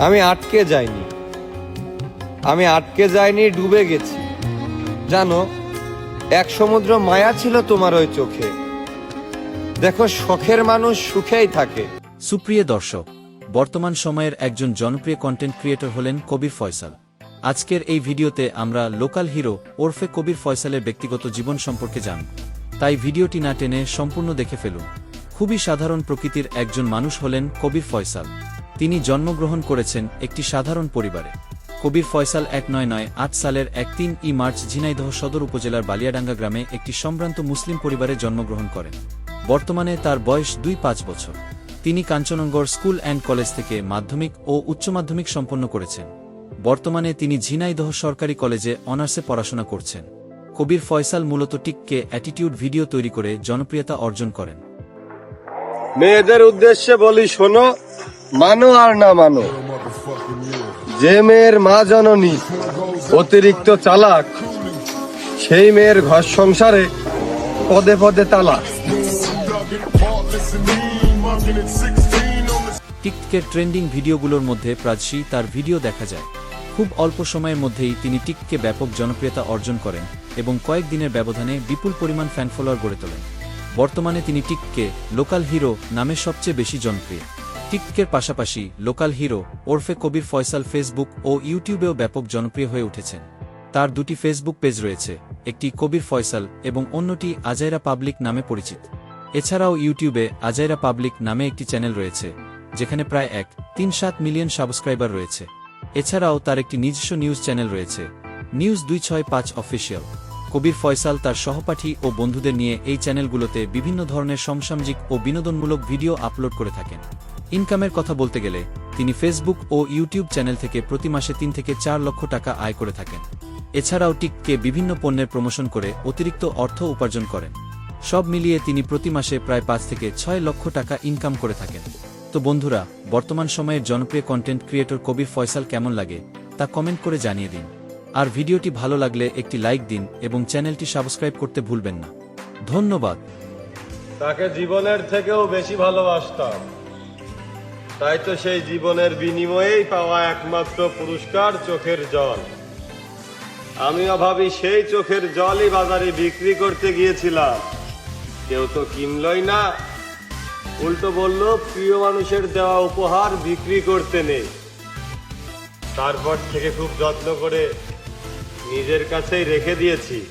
আমি আটকে যাইনি। আমি আটকে যাইনি, ডুবে গেছি। জানো, এক সমুদ্র মায়া ছিল তোমার ওই চোখে। দেখো, শখের মানুষ সুখেই থাকে। সুপ্রিয় দর্শক, বর্তমান সময়ের একজন জনপ্রিয় কন্টেন্ট ক্রিয়েটর হলেন কবির ফয়সাল। আজকের এই ভিডিওতে আমরা লোকাল হিরো ওরফে কবির ফয়সালের ব্যক্তিগত জীবন সম্পর্কে জানব। তাই ভিডিওটি না টেনে সম্পূর্ণ দেখে ফেলুন। খুবই সাধারণ প্রকৃতির একজন মানুষ হলেন কবির ফয়সাল। তিনি জন্মগ্রহণ করেছেন একটি সাধারণ পরিবারে। কবির ফয়সাল এক নয় নয় আট সালের এক তিন ই মার্চ ঝিনাইদহ সদর উপজেলার বালিয়াডাঙ্গা গ্রামে একটি সম্ভ্রান্ত মুসলিম পরিবারে জন্মগ্রহণ করেন। বর্তমানে তার বয়স দুই পাঁচ বছর। তিনি কাঞ্চননগর স্কুল অ্যান্ড কলেজ থেকে মাধ্যমিক ও উচ্চ মাধ্যমিক সম্পন্ন করেছেন। বর্তমানে তিনি ঝিনাইদহ সরকারি কলেজে অনার্সে পড়াশোনা করছেন। কবির ফয়সাল মূলত টিককে অ্যাটিটিউড ভিডিও তৈরি করে জনপ্রিয়তা অর্জন করেন। মেয়েদের উদ্দেশ্যে বলি, শোনো মানো আর না মানো। যে মেয়ের মা জননী, অতিরিক্ত চালাক, সেই মেয়ের ঘর সংসারে পদে পদে তালা টিকটকের ট্রেন্ডিং ভিডিওগুলোর মধ্যে প্রাচী তার ভিডিও দেখা যায়। খুব অল্প সময়ের মধ্যেই তিনি টিককে ব্যাপক জনপ্রিয়তা অর্জন করেন এবং কয়েকদিনের ব্যবধানে বিপুল পরিমাণ ফ্যান ফলোয়ার গড়ে তোলেন। বর্তমানে তিনি টিককে লোকাল হিরো নামে সবচেয়ে বেশি জনপ্রিয়। টিককের পাশাপাশি লোকাল হিরো ওরফে কবির ফয়সাল ফেসবুক ও ইউটিউবেও ব্যাপক জনপ্রিয় হয়ে উঠেছেন। তার দুটি ফেসবুক পেজ রয়েছে, একটি কবির ফয়সাল এবং অন্যটি আজাইরা পাবলিক নামে পরিচিত। এছাড়াও ইউটিউবে আজাইরা পাবলিক নামে একটি চ্যানেল রয়েছে, যেখানে প্রায় এক, তিন সাত মিলিয়ন সাবস্ক্রাইবার রয়েছে। এছাড়াও তার একটি নিজস্ব নিউজ চ্যানেল রয়েছে, নিউজ দুই ছয় পাঁচ অফিসিয়াল। কবির ফয়সাল তার সহপাঠী ও বন্ধুদের নিয়ে এই চ্যানেলগুলোতে বিভিন্ন ধরনের সমসাময়িক ও বিনোদনমূলক ভিডিও আপলোড করে থাকেন। ইনকামের কথা বলতে গেলে, তিনি ফেসবুক ও ইউটিউব চ্যানেল থেকে প্রতি মাসে তিন থেকে চার লক্ষ টাকা আয় করে থাকেন। এছাড়াও টিককে বিভিন্ন পণ্যের প্রমোশন করে অতিরিক্ত অর্থ উপার্জন করেন। সব মিলিয়ে তিনি প্রতি মাসে প্রায় পাঁচ থেকে ছয় লক্ষ টাকা ইনকাম করে থাকেন। তো বন্ধুরা, বর্তমান সময়ের জনপ্রিয় কন্টেন্ট ক্রিয়েটর কবির ফয়সাল কেমন লাগে, তা কমেন্ট করে জানিয়ে দিন। আর ভিডিওটি ভালো লাগলে একটি লাইক দিন এবং চ্যানেলটি সাবস্ক্রাইব করতে ভুলবেন না। ধন্যবাদ। তাকে জীবনের থেকেও বেশি ভালোবাসতাম। তাই তো সেই জীবনের বিনিময়েই পাওয়া একমাত্র পুরস্কার চোখের জল। আমি ভাবি সেই চোখের জলই বাজারে বিক্রি করতে গিয়েছিলাম। কেউ তো কিনলই না। উল্টো বলল, প্রিয় মানুষের দেওয়া উপহার বিক্রি করতে নেই। তারপর থেকে খুব যত্ন করে নিজের কাছেই রেখে দিয়েছি।